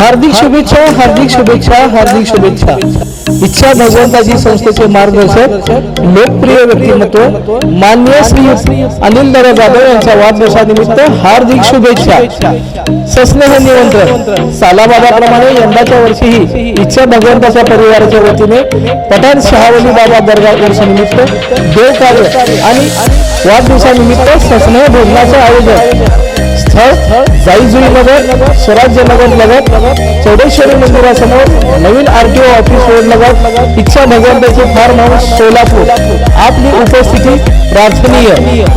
हार्दिक शुभेच्छा हार्दिक शुभेच्छा हार्दिक शुभेच्छा. इच्छा भगवंताजी संस्थेचे मार्गदर्शक लोकप्रिय व्यक्तिमत्व मान्य श्री अनिल दरे जाधव यांच्या वाढदिवसानिमित्त हार्दिक शुभेच्छा. सस्नेह निमंत्रण. सालाबाबाप्रमाणे यंदाच्या वर्षीही इच्छा भगवंताच्या परिवाराच्या वतीने पठाण शहावली बाबा दर्गा वर्षानिमित्त देव कार्य आणि वाढदिवसानिमित्त सस्नेह भोजनाचे आयोजन. स्थळ जाईजुई नगर स्वराज्य नगर लगत चौडेश्वरी मंदिरासमोर नवीन आरटीओ ऑफिस रोड लगत इच्छा भगवंताचे फार्म हाऊस सोलापूर. आपली उपस्थिती प्रार्थनीय.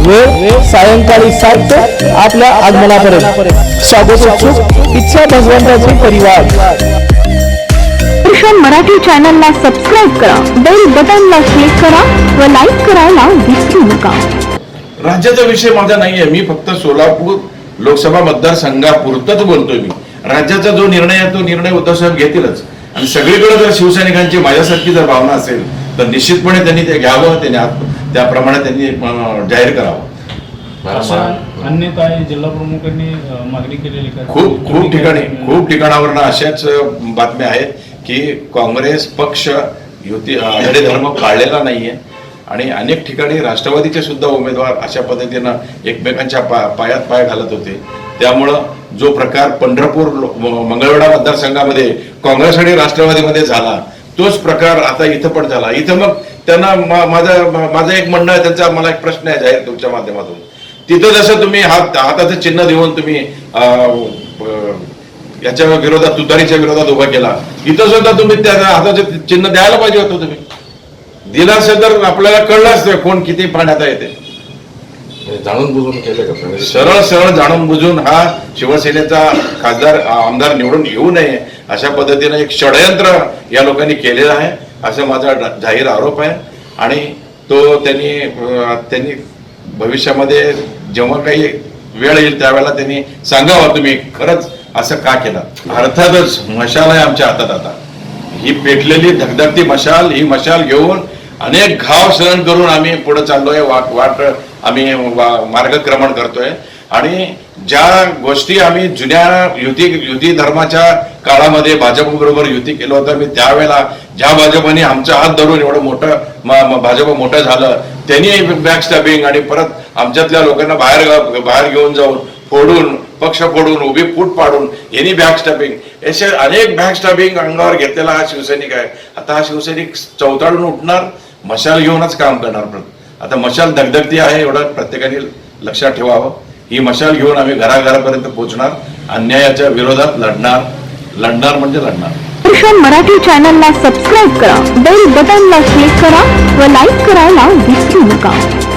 वेळ सायंकाळी सात ते आपल्या आगमनापर्यंत. स्वागत उत्सुक इच्छा भगवंताचे परिवार. मराठी चॅनलला सबस्क्राईब करा बेल बटनला क्लिक करा व लाईक करायला विसरू नका. राज्याचा विषय माझा नाहीये मी फक्त सोलापूर लोकसभा मतदारसंघापुरतच बोलतोय मी. राज्याचा जो निर्णय आहे तो निर्णय उद्धव साहेब घेतीलच. आणि सगळीकडे जर शिवसैनिकांची माझ्यासारखी जर भावना असेल तर निश्चितपणे त्यांनी ते घ्यावं त्यांनी त्याप्रमाणे त्यांनी जाहीर करावं. असं अन्य काय जिल्हा प्रमुखांनी मागणी केलेली का? खूप खूप ठिकाणी खूप ठिकाणावरनं अशाच बातम्या आहेत की काँग्रेस पक्ष युती आघाडी धर्म पाळलेला नाहीये. आणि अनेक ठिकाणी राष्ट्रवादीचे सुद्धा उमेदवार अशा पद्धतीनं एकमेकांच्या पा पायात पाय घालत होते. त्यामुळं जो प्रकार पंढरपूर मंगळवेढा मतदारसंघामध्ये काँग्रेस आणि राष्ट्रवादीमध्ये झाला तोच प्रकार आता इथं पण झाला. इथं मग त्यांना मा- माझा माझं एक म्हणणं आहे त्यांचा मला एक प्रश्न आहे जाहीर तुमच्या माध्यमातून. तिथं जसं तुम्ही हात हाताचं चिन्ह देऊन तुम्ही याच्या विरोधात तुतारीच्या विरोधात उभा केला इथं सुद्धा तुम्ही त्या हाताचं चिन्ह द्यायला पाहिजे होतं तुम्ही. दिलं असेल तर आपल्याला कळलं असतं कोण किती पाण्यात आहे ते. जाणून बुजून केले का? सरळ सरळ जाणून बुजून हा शिवसेनेचा खासदार आमदार निवडून येऊ नये अशा पद्धतीने एक षडयंत्र या लोकांनी केलेलं आहे असं माझा जाहीर आरोप आहे. आणि तो त्यांनी त्यांनी भविष्यामध्ये जेव्हा काही वेळ येईल त्यावेळेला त्यांनी सांगावं तुम्ही खरंच असं का केलं? अर्थातच मशाल आहे आमच्या हातात आता. ही पेटलेली धगधगती मशाल ही मशाल घेऊन अनेक घाव सहन करून आम्ही पुढे चाललोय वाट वाट आम्ही वा- मार्गक्रमण करतोय. आणि ज्या गोष्टी आम्ही जुन्या युती युती धर्माच्या काळामध्ये भाजप बरोबर युती केलं होतं मी त्यावेळेला ज्या भाजपने आमचा हात धरून एवढं मोठं भाजप मोठं झालं त्यांनी बॅकस्टॅबिंग आणि परत आमच्यातल्या लोकांना बाहेर बाहेर घेऊन जाऊन फोडून पक्ष फोडून उभी फूट पाडून यांनी बॅकस्टॅबिंग असे अनेक बॅकस्टॅबिंग अंगावर घेतलेला हा शिवसैनिक आहे. आता हा शिवसैनिक चौताळून उठणार मशाल घेऊनच काम करणार आता मशाल दगदगती आहे एवढं प्रत्येकाने लक्षात ठेवावं. ही मशाल घेऊन आम्ही घराघरापर्यंत पोहोचणार अन्यायाच्या विरोधात लढणार. लढणार म्हणजे लढणार. दर्शन मराठी चॅनलला सबस्क्राईब करा बेल बटनला क्लिक करा व लाईक करायला विसरू नका.